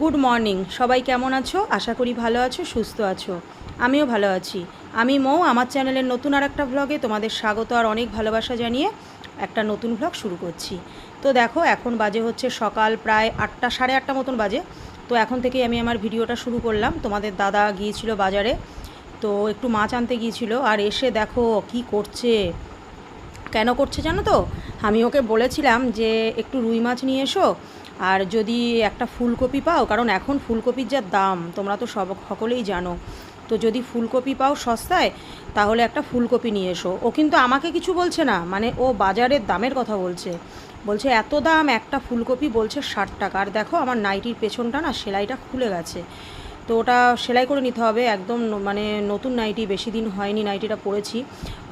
Good morning. সবাই কেমন আছো? আশা করি ভালো আছো, সুস্থ আছো। আমিও ভালো আছি। আমি মৌ, আমার চ্যানেলের নতুন আর একটা ভ্লগে তোমাদের স্বাগত আর অনেক ভালোবাসা জানিয়ে একটা নতুন ভ্লগ শুরু করছি। তো দেখো, এখন বাজে হচ্ছে সকাল প্রায় আটটা, সাড়ে আটটা মতন বাজে। তো এখন থেকেই আমি আমার ভিডিওটা শুরু করলাম। তোমাদের দাদা গিয়েছিল বাজারে, তো একটু মাছ আনতে গিয়েছিল। আর এসে দেখো কি করছে। কেন করছে জানো তো? আমি ওকে বলেছিলাম যে, একটু রুই মাছ নিয়ে এসো। আর যদি একটা ফুলকপি পাও, কারণ এখন ফুলকপির যা দাম, তোমরা তো সব সকলেই জানো, তো যদি ফুলকপি পাও সস্তায়, তাহলে একটা ফুলকপি নিয়ে এসো। ও কিন্তু আমাকে কিছু বলছে না মানে ও বাজারের দামের কথা বলছে। বলছে, এত দাম, একটা ফুলকপি বলছে ষাট টাকা। আর দেখো, আমার নাইটির পেছনটা না সেলাইটা খুলে গেছে। তো ওটা সেলাই করে নিতে হবে, একদম মানে নতুন নাইটি, বেশি দিন হয়নি নাইটিটা পরেছি।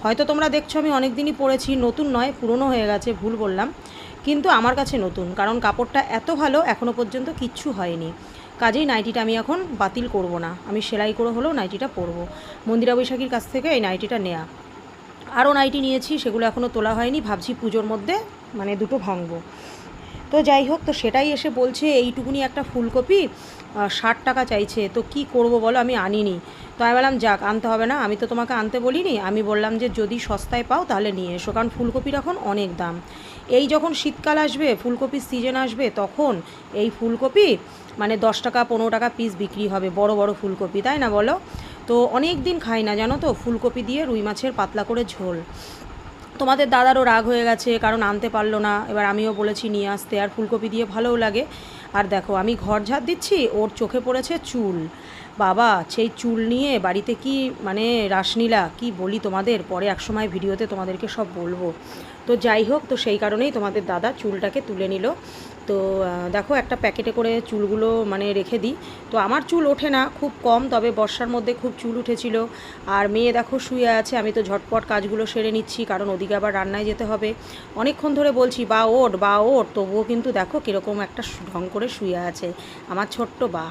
হয়তো তোমরা দেখছ, আমি অনেক দিনই পরেছি, নতুন নয়, পুরনো হয়ে গেছে, ভুল বললাম। কিন্তু আমার কাছে নতুন, কারণ কাপড়টা এত ভালো এখনও পর্যন্ত কিচ্ছু হয়নি। কাজেই নাইটিটা আমি এখন বাতিল করব না। আমি সেলাই করে হলেও নাইটিটা পরবো। মন্দিরা বৈশাখীর কাছ থেকে এই নাইটিটা নেয়া। আরও নাইটি নিয়েছি, সেগুলো এখনও তোলা হয়নি। ভাবছি পুজোর মধ্যে মানে দুটো ভাঙবো। তো যাই হোক, তো সেটাই এসে বলছে, এইটুকুনি একটা ফুলকপি ষাট টাকা চাইছে, তো কি করব বলো, আমি আনিনি। তো আমি বললাম, যাক, আনতে হবে না, আমি তো তোমাকে আনতে বলিনি, আমি বললাম যে যদি সস্তায় পাও তাহলে নিয়ে এসো, কারণ ফুলকপির এখন অনেক দাম। এই যখন শীতকাল আসবে, ফুলকপির সিজন আসবে, তখন এই ফুলকপি মানে দশ টাকা, পনেরো টাকা পিস বিক্রি হবে, বড় বড় ফুলকপি, তাই না বলো? তো অনেক দিন খাই না, জানো তো, ফুলকপি দিয়ে রুই মাছের পাতলা করে ঝোল। তোমাদের দাদারও রাগ হয়ে গেছে, কারণ আনতে পারল না। এবার আমিও বলেছি, নিয়ে আসতে। আর ফুলকপি দিয়ে ভালোও লাগে। আর দেখো, আমি ঘর ঝাড় দিচ্ছি, ওর চোখে পড়েছে চুল। বাবা, সেই চুল নিয়ে বাড়িতে কি মানে রাসনীলা কি বলি তোমাদের? পরে একসময় ভিডিওতে তোমাদেরকে সব বলব। তো যাই হোক, তো সেই কারণেই তোমাদের দাদা চুলটাকে তুলে নিল। তো দেখো একটা প্যাকেটে করে চুলগুলো মানে রেখে দিই। তো আমার চুল ওঠে না, খুব কম, তবে বর্ষার মধ্যে খুব চুল উঠেছিল। আর মেয়ে দেখো শুয়ে আছে, আমি তো ঝটপট কাজগুলো সেরে নিচ্ছি, কারণ ওদিকে আবার রান্নায় যেতে হবে। অনেকক্ষণ ধরে বলছি, বা ওট বা ওট তবুও কিন্তু দেখো কীরকম একটা ঢং করে শুয়ে আছে আমার ছোট্ট বা।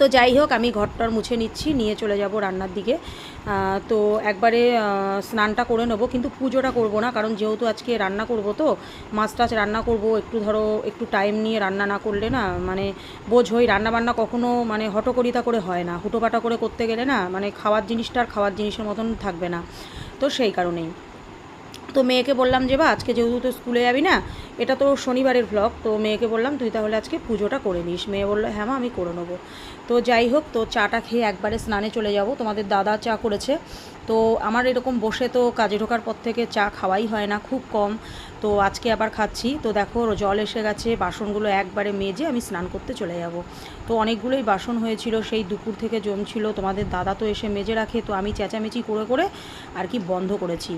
তো যাই হোক, আমি ঘরটার মুছে নিচ্ছি, নিয়ে চলে যাব রান্নার দিকে। তো একবারে স্নানটা করে নেব, কিন্তু পুজোটা করব না, কারণ যেহেতু আজকে রান্না করব তো, মাছ টাছ রান্না করব, একটু ধরো, একটু টাইম নিয়ে রান্না না করলে না মানে বোঝোই রান্না বান্না কখনো মানে হটকরিতা করে হয় না, হুটোপাটা করে করতে গেলে না মানে খাওয়ার জিনিসটা আর খাওয়ার জিনিসের মতন থাকবে না, তো সেই কারণেই। তো মেয়েকে বললাম যে, বা, আজকে যেহেতু তো স্কুলে যাবি না, এটা তো শনিবারের ভ্লগ তো মেয়েকে বললাম, তুই তাহলে আজকে পুজোটা করে নিস। মেয়ে বলল হ্যাঁ মা, আমি করে নেব। তো যাই হোক, তো চাটা খেয়ে একবারে স্নানে চলে যাব। তোমাদের দাদা চা করেছে। তো আমার এরকম বসে তো কাজে ঢোকার পর থেকে চা খাওয়াই হয় না, খুব কম। তো আজকে আবার খাচ্ছি। তো দেখো, জল এসে গেছে, বাসনগুলো একবারে মেজে আমি স্নান করতে চলে যাব। তো অনেকগুলোই বাসন হয়েছিল, সেই দুপুর থেকে জমছিল। তোমাদের দাদা তো এসে মেজে রাখে, তো আমি চেঁচামেচি করে করে আর কি বন্ধ করেছি।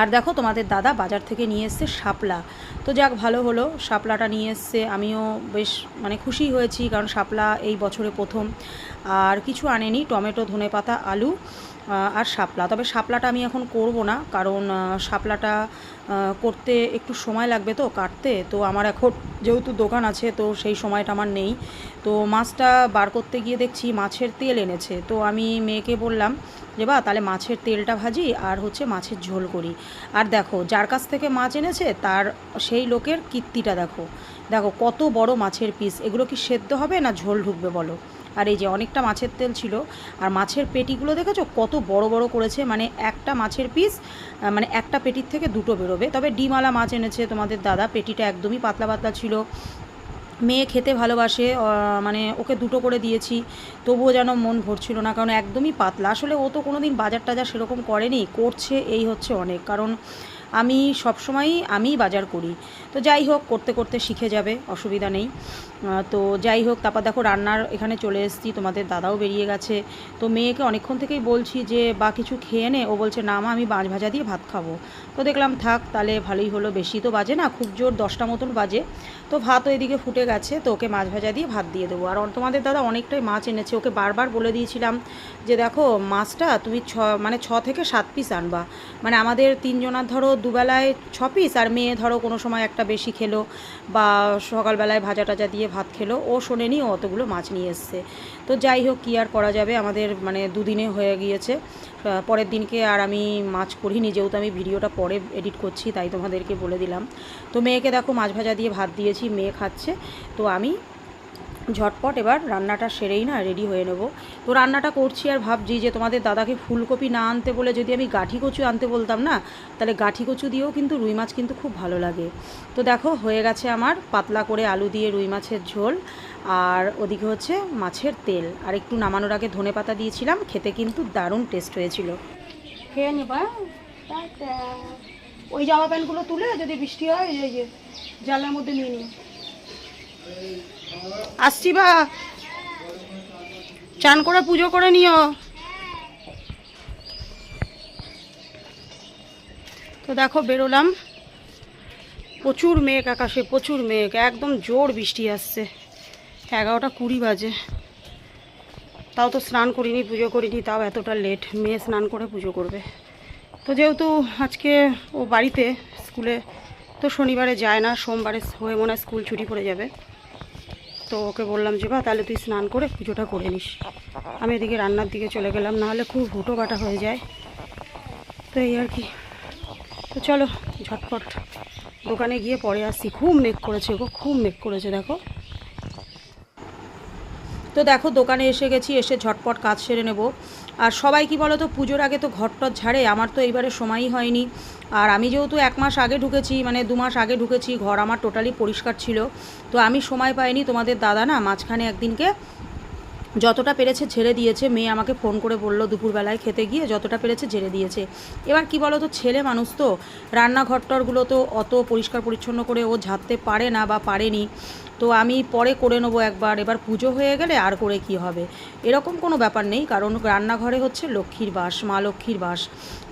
আর দেখো তোমাদের দাদা বাজার থেকে নিয়ে এসছে শাপলা। তো যাক, ভালো হলো, শাপলাটা নিয়ে এসছে। আমিও বেশ মানে খুশি হয়েছি, কারণ শাপলা এই বছরে প্রথম। আর কিছু আনেনি, টমেটো ধনে পাতা আলু। আর শাপলা। তবে শাপলাটা আমি এখন করব না, কারণ শাপলাটা করতে একটু সময় লাগবে তো কাটতে। তো আমার এখন যেহেতু দোকান আছে, তো সেই সময়টা আমার নেই। তো মাছটা বার করতে গিয়ে দেখছি মাছের তেল এনেছে। তো আমি মেয়েকে বললাম যে, বা, তাহলে মাছের তেলটা ভাজি আর হচ্ছে মাছের ঝোল করি। আর দেখো, যার কাছ থেকে মাছ এনেছে, তার, সেই লোকের কীর্তিটা দেখো। দেখো, কত বড় মাছের পিস এগুলো কি সেদ্ধ হবে না ঝোল ঢুকবে বলো? আর এই যে অনেকটা মাছের তেল ছিল, আর মাছের পেটিগুলো দেখেছ? কত বড় বড় করেছে মানে একটা মাছের পিস মানে একটা পেটির থেকে দুটো বেরোবে। তবে ডিমালা মাছ এনেছে তোমাদের দাদা, পেটিটা একদমই পাতলা পাতলা ছিল। মেয়ে খেতে ভালোবাসে মানে ওকে দুটো করে দিয়েছি, তবুও যেন মন ভরছিল না, কারণ একদমই পাতলা। আসলে ও তো কোনো দিন বাজার টাজার সেরকম করেনি, করছে, এই হচ্ছে অনেক। কারণ আমি সবসময়ই আমিই বাজার করি। তো যাই হোক, করতে করতে শিখে যাবে, অসুবিধা নেই। তো যাই হোক, তারপর দেখো রান্নার এখানে চলে এসেছি, তোমাদের দাদাও বেরিয়ে গেছে। তো মেয়েকে অনেকক্ষণ থেকেই বলছি যে, বা কিছু খেয়ে নে। ও বলছে, না মা, আমি মাছ ভাজা দিয়ে ভাত খাব। তো দেখলাম, থাক, তাহলে ভালোই হলো। বেশি তো বাজে না, খুব জোর, দশটা মতন বাজে। তো ভাতও এদিকে ফুটে গেছে, তো ওকে মাছ ভাজা দিয়ে ভাত দিয়ে দেবো। আর তোমাদের দাদা অনেকটাই মাছ এনেছে, ওকে বারবার বলে দিয়েছিলাম যে, দেখো, মাছটা তুমি ছ মানে ছ থেকে সাত পিস আনবা। মানে আমাদের তিনজনার ধরো দুবেলায় ছ পিস আর মেয়ে ধরো কোনো সময় একটা বেশি খেলো বা সকালবেলায় ভাজা টাজা দিয়ে ভাত খেলো, ও শোনেনি, ও অতগুলো মাছ নিয়ে এসছে। তো যাই হোক, কী আর করা যাবে? আমাদের মানে দুদিনে হয়ে গিয়েছে। পরের দিনকে আর আমি মাছ করিনি, যেহেতু আমি ভিডিওটা পরে এডিট করছি, তাই তোমাদেরকে বলে দিলাম। তো মেয়েকে দেখো, মাছ ভাজা দিয়ে ভাত দিয়েছি, মেয়ে খাচ্ছে। তো আমি ঝটপট এবার রান্নাটা সেরেই না রেডি হয়ে নেব। তো রান্নাটা করছি আর ভাবছি যে তোমাদের দাদাকে ফুলকপি না আনতে বলে যদি আমি গাঠি কচু আনতে বলতাম না, তাহলে গাঠি কচু দিয়েও কিন্তু রুই মাছ কিন্তু খুব ভালো লাগে। তো দেখো, হয়ে গেছে আমার পাতলা করে আলু দিয়ে রুই মাছের ঝোল, আর ওদিকে হচ্ছে মাছের তেল। আর একটু নামানোর আগে ধনে পাতা দিয়েছিলাম, খেতে কিন্তু দারুণ টেস্ট হয়েছিল। খেয়ে নেবা। ওই জামা প্যান্টগুলো তুলে যদি বৃষ্টি হয় জানলার মধ্যে নিয়ে নিও। আসছি বা। চান করে পুজো করে নিও। তো দেখো, বেরোলাম। প্রচুর মেঘ আকাশে, প্রচুর মেঘ। একদম জোর বৃষ্টি আসছে। এগারোটা কুড়ি বাজে। তাও তো স্নান করিনি, পুজো করিনি, তাও এতটা লেট মেয়ে স্নান করে পুজো করবে। তো যেহেতু আজকে ও বাড়িতে, স্কুলে, তো শনিবারে যায় না, সোমবারে হয়ে মনে স্কুল ছুটি পড়ে যাবে। তো ওকে বললাম যে বা তাহলে তুই স্নান করে পুজোটা করে নিস। আমি এদিকে রান্নার দিকে চলে গেলাম নাহলে খুব হুটো বাটা হয়ে যায়। তো এই আর কি। তো চলো, ঝটপট। দোকানে গিয়ে পরে আসছি। খুব মেঘ করেছে গো, খুব মেঘ করেছে, দেখো। তো দেখো, দোকানে এসে গেছি, এসে ঝটপট কাজ সেরে নেব। আর সবাই কি বলো তো পুজোর আগে তো ঘরটর ঝাড়ে, আমার তো এইবারে সময়ই হয়নি। আর আমি যেহেতু এক মাস আগে ঢুকেছি মানে দু মাস আগে ঢুকেছি, ঘর আমার টোটালি পরিষ্কার ছিল। তো আমি সময় পাইনি তোমাদের দাদা না, মাঝখানে একদিনকে যতটা পেরেছে ঝেড়ে দিয়েছে, মেয়ে আমাকে ফোন করে বলল দুপুরবেলায় খেতে গিয়ে, যতটা পেরেছে ঝেড়ে দিয়েছে। এবার কি বলো তো ছেলে মানুষ তো, রান্নাঘরটরগুলো তো অত পরিষ্কার পরিচ্ছন্ন করে ও ঝাড়তে পারে না বা পারেনি। তো আমি পরে করে নেব একবার, এবার পুজো হয়ে গেলে আর করে কি হবে? এরকম কোনো ব্যাপার নেই, কারণ রান্নাঘরে হচ্ছে লক্ষ্মীর বাস, মা লক্ষ্মীর বাস।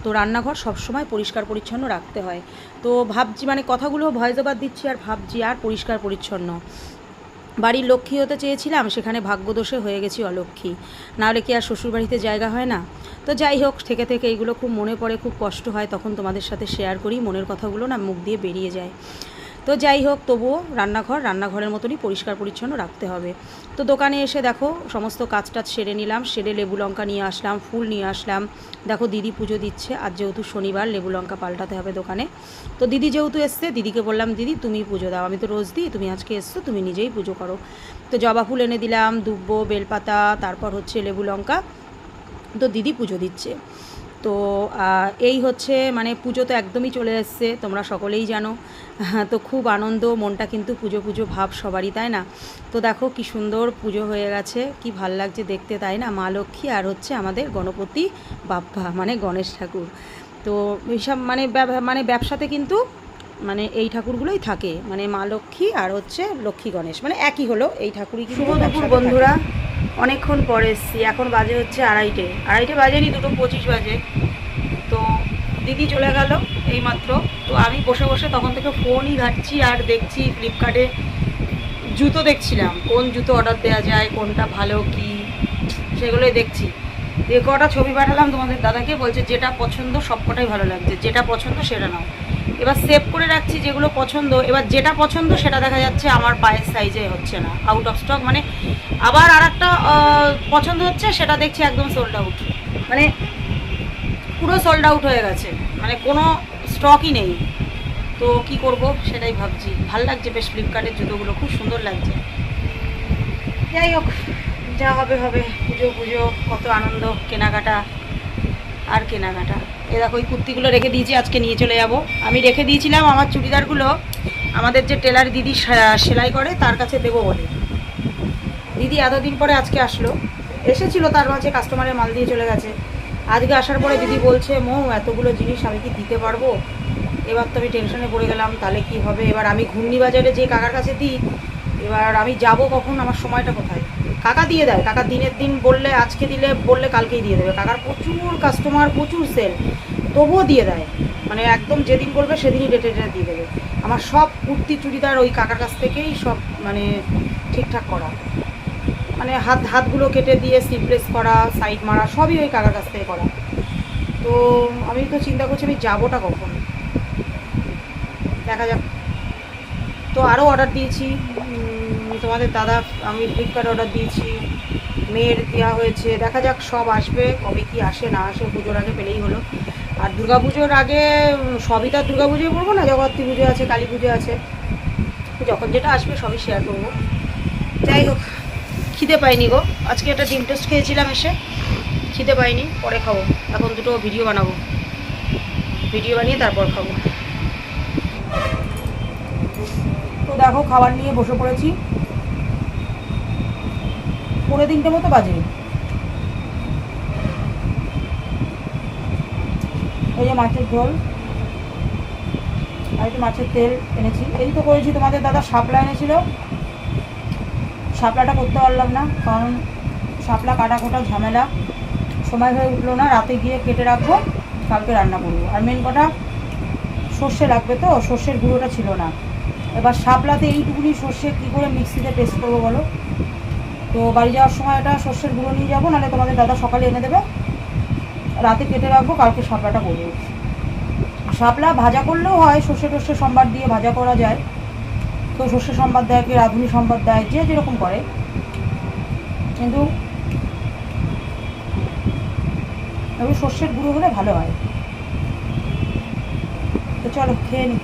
তো রান্নাঘর সবসময় পরিষ্কার পরিচ্ছন্ন রাখতে হয়। তো ভাবছি মানে কথাগুলো ভয় জবাব দিচ্ছি আর ভাবছি আর পরিষ্কার পরিচ্ছন্ন। বাড়ির লক্ষ্মী হতে চেয়েছিলাম, সেখানে ভাগ্যদোষে হয়ে গেছি অলক্ষ্মী। নাহলে কি আর শ্বশুরবাড়িতে জায়গা হয় না? তো যাই হোক, থেকে থেকে এইগুলো খুব মনে পড়ে, খুব কষ্ট হয়, তখন তোমাদের সাথে শেয়ার করি, মনের কথাগুলো না মুখ দিয়ে বেরিয়ে যায়। তো যাই হোক, তবুও রান্নাঘর, রান্নাঘরের মতনই পরিষ্কার পরিচ্ছন্ন রাখতে হবে। তো দোকানে এসে দেখো, সমস্ত কাজ টাজ সেরে নিলাম, সেরে লেবু লঙ্কা নিয়ে আসলাম, ফুল নিয়ে আসলাম। দেখো দিদি পুজো দিচ্ছে আজ যেহেতু শনিবার লেবু লঙ্কা পাল্টাতে হবে দোকানে। তো দিদি যেহেতু এসছে, দিদিকে বললাম, দিদি, তুমি পুজো দাও। আমি তো রোজ দিই, তুমি আজকে এসছো, তুমি নিজেই পুজো করো। তো জবা ফুল এনে দিলাম, দুব্বো, বেলপাতা, তারপর হচ্ছে লেবু লঙ্কা। তো দিদি পুজো দিচ্ছে। তো এই হচ্ছে মানে পুজো তো একদমই চলে এসছে তোমরা সকলেই জানো। তো খুব আনন্দ মনটা কিন্তু পুজো পুজো ভাব সবারই তাই না? তো দেখো কি সুন্দর পুজো হয়ে গেছে কি ভালো লাগছে দেখতে তাই না? মা লক্ষ্মী আর হচ্ছে আমাদের গণপতি বাপ্পা মানে গণেশ ঠাকুর। তো এইসব মানে মানে ব্যবসাতে কিন্তু মানে এই ঠাকুরগুলোই থাকে। মানে মা লক্ষ্মী আর হচ্ছে লক্ষ্মী গণেশ মানে একই হলো এই ঠাকুরই কিন্তু। বন্ধুরা। অনেকক্ষণ পরে এসছি। এখন বাজে হচ্ছে আড়াইটে। আড়াইটে বাজেনি, দুটো পঁচিশ বাজে। তো দিদি চলে গেল এইমাত্র। তো আমি বসে বসে তখন থেকে ফোনই ঘাটছি আর দেখছি ফ্লিপকার্টে জুতো দেখছিলাম। কোন জুতো অর্ডার দেওয়া যায়, কোনটা ভালো, কি? সেগুলোই দেখছি। দিয়ে কটা ছবি পাঠালাম তোমাদের দাদাকে, বলছে যেটা পছন্দ সবকটাই ভালো লাগছে। যেটা পছন্দ সেটা নাও। এবার সেভ করে রাখছি যেগুলো পছন্দ। এবার যেটা পছন্দ সেটা দেখা যাচ্ছে আমার পায়ের সাইজে হচ্ছে না। আউট অফ স্টক মানে আবার আর একটা পছন্দ হচ্ছে, সেটা দেখছি একদম সোল্ড আউট মানে পুরো সোল্ড আউট হয়ে গেছে। মানে কোনো স্টকই নেই। তো কি করব সেটাই ভাবছি। ভালো লাগছে বেশ ফ্লিপকার্টের জুতোগুলো, খুব সুন্দর লাগছে। যাই হোক, যা হবে হবে, পুজো পুজো, কত আনন্দ, কেনাকাটা। আর কেনাকাটা। এ দেখো ওই কুর্তিগুলো রেখে দিয়েছি, আজকে নিয়ে চলে যাব। আমি রেখে দিয়েছিলাম আমার চুড়িদারগুলো, আমাদের যে টেলার দিদি সেলাই করে, তার কাছে দেবো বলে। দিদি এতদিন পরে আজকে আসলো। এসেছিল তার মাঝে কাস্টমারের মাল দিয়ে চলে গেছে। আজকে আসার পরে দিদি বলছে, মৌ, এতগুলো জিনিস আমি কি দিতে পারব? এবার তো আমি টেনশনে পড়ে গেলাম, তাহলে কি হবে? এবার আমি ঘূর্ণি বাজারে যে কাকার কাছে দিই, এবার আমি যাব কখন, আমার সময়টা কোথায়? কাকা দিয়ে দেয়। কাকা দিনের দিন বললে, আজকে দিলে বললে কালকেই দিয়ে দেবে। কাকার প্রচুর কাস্টমার প্রচুর সেল তবুও দিয়ে দেয়। মানে একদম যেদিন বলবে সেদিনই ডেটে ডেটে দিয়ে দেবে। আমার সব কুর্তি, চুড়িদার ওই কাকার কাছ থেকেই সব মানে ঠিকঠাক করা। মানে হাত, হাতগুলো কেটে দিয়ে স্লিপলেস করা সাইড মারা, সবই ওই কাকার কাছ থেকে করা। তো আমি তো চিন্তা করছি, আমি যাবোটা কখন? দেখা যাক। তো আরও অর্ডার দিয়েছি। তোমাদের দাদা, আমি ফ্লিপকার্ট অর্ডার দিয়েছি। মেয়ের দেওয়া হয়েছে। দেখা যাক সব আসবে, কবে কি আসে, না আসে, পুজোর আগে পেলেই হলো। আর দুর্গাপুজোর আগে সবই তো আর দুর্গাপুজোয় পড়ব না জগত্রী পুজো আছে, কালী পুজো আছে। যখন যেটা আসবে সবই শেয়ার করব। যাই হোক, খিদে পাইনি গো। আজকে একটা ডিম টোস্ট খেয়েছিলাম এসে। খিদে পাইনি, পরে খাব। এখন দুটো ভিডিও বানাবো। ভিডিও বানিয়ে তারপর খাব। তো দেখো, খাবার নিয়ে বসে পড়েছি। পনেরো তিনটে মতো বাজে। এই যে মাছের ঝোল আর একটু মাছের তেল এনেছি। এই তো করেছি তোমাদের দাদা শাপলা এনেছিল। শাপলাটা করতে পারলাম না, কারণ শাপলা কাটা কোটা ঝামেলা। সময় হয়ে উঠল না, রাতে গিয়ে কেটে রাখব, কালকে রান্না করব। আর মেন কটা সর্ষে লাগবে তো, সর্ষের গুঁড়োটা ছিল না। এবার শাপলাতে এইটুকুনি সর্ষে কী করে মিক্সিতে পেস্ট করব বলো? তো বাড়ি যাওয়ার সময় এটা সর্ষের গুঁড়ো নিয়ে যাব, নাহলে তোমাদের দাদা সকালে এনে দেবে। রাতে কেটে রাখব, কালকে শাপলাটা করব। শাপলা ভাজা করলেও হয়, সর্ষে টর্ষে সম্বাদ দিয়ে ভাজা করা যায়। তো সর্ষে সম্বাদ দেয় কেউ রাঁধুনি সম্বাদ দেয়, যে যেরকম করে। কিন্তু সর্ষের গুঁড়ো হলে ভালো হয়। তো চলো, খেয়ে নি।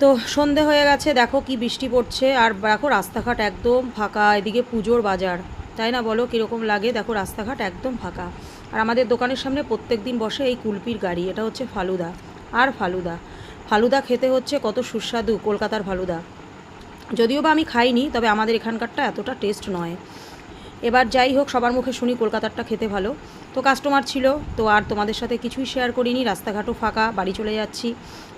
তো সন্ধে হয়ে গেছে, দেখো কি বৃষ্টি পড়ছে। আর দেখো রাস্তাঘাট একদম ফাঁকা, এদিকে পুজোর বাজার। তাই না বলো কীরকম লাগে? দেখো রাস্তাঘাট একদম ফাঁকা। আর আমাদের দোকানের সামনে প্রত্যেক দিন বসে এই কুলপির গাড়ি, এটা হচ্ছে ফালুদা। আর ফালুদা। ফালুদা খেতে হচ্ছে কত সুস্বাদু, কলকাতার ফালুদা। যদিও বা আমি খাইনি, তবে আমাদের এখানকারটা এতটা টেস্ট নয়। এবার যাই হোক, সবার মুখে শুনি কলকাতারটা খেতে ভালো। তো কাস্টমার ছিল, তো আর তোমাদের সাথে কিছুই শেয়ার করিনি, রাস্তাঘাটও ফাঁকা, বাড়ি চলে যাচ্ছি,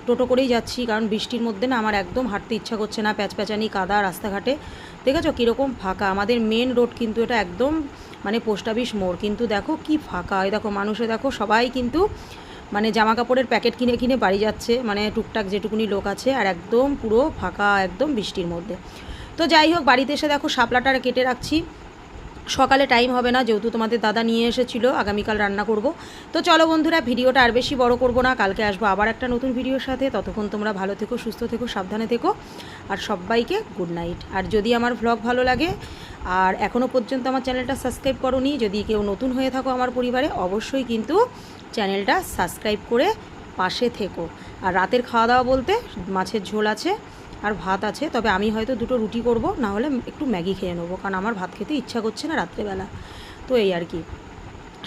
টোটো করেই যাচ্ছি, কারণ বৃষ্টির মধ্যে না আমার একদম হাঁটতে ইচ্ছা করছে না, প্যাচপ্যাচানি, কাদা, রাস্তাঘাটে। দেখেছ কীরকম ফাঁকা? আমাদের মেন রোড কিন্তু এটা একদম মানে পোস্ট অফিস মোড়। কিন্তু দেখো কি ফাঁকা ওই দেখো মানুষে দেখো সবাই কিন্তু মানে জামা কাপড়ের প্যাকেট কিনে কিনে বাড়ি যাচ্ছে মানে টুকটাক যেটুকুনি লোক আছে, আর একদম পুরো ফাঁকা, একদম বৃষ্টির মধ্যে। তো যাই হোক, বাড়িতে এসে দেখো শাপলাটা কেটে রাখছি। সকালে টাইম হবে না, যেহেতু তোমাদের দাদা নিয়ে এসেছিল, আগামীকাল রান্না করব। তো চলো বন্ধুরা, ভিডিওটা আর বেশি বড় করব না, কালকে আসব আবার একটা নতুন ভিডিওর সাথে। ততক্ষণ তোমরা ভালো থেকো, সুস্থ থেকো, সাবধানে থেকো, আর সবাইকে গুড নাইট আর যদি আমার ভ্লগ ভালো লাগে, আর এখনও পর্যন্ত আমার চ্যানেলটা সাবস্ক্রাইব করোনি, যদি কেউ নতুন হয়ে থাকো আমার পরিবারে, অবশ্যই কিন্তু চ্যানেলটা সাবস্ক্রাইব করে পাশে থেকো। আর রাতের খাওয়া দাওয়া বলতে মাছের ঝোল আছে আর ভাত আছে, তবে আমি হয়তো দুটো রুটি করব, না হলে একটু ম্যাগি খেয়ে নেব, কারণ আমার ভাত খেতে ইচ্ছা করছে না রাত্রেবেলা। তো এই আর কি।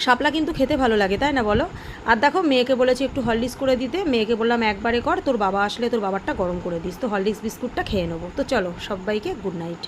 শাপলা কিন্তু খেতে ভালো লাগে, তাই না বলো? আর দেখো, মেয়েকে বলেছি একটু হরলিক্স করে দিতে, মেয়েকে বললাম, একবারে কর, তোর বাবা আসলে তোর বাবারটা গরম করে দিস, তো হরলিক্স বিস্কুটটা খেয়ে নেব। তো চলো, সবাইকে গুড নাইট।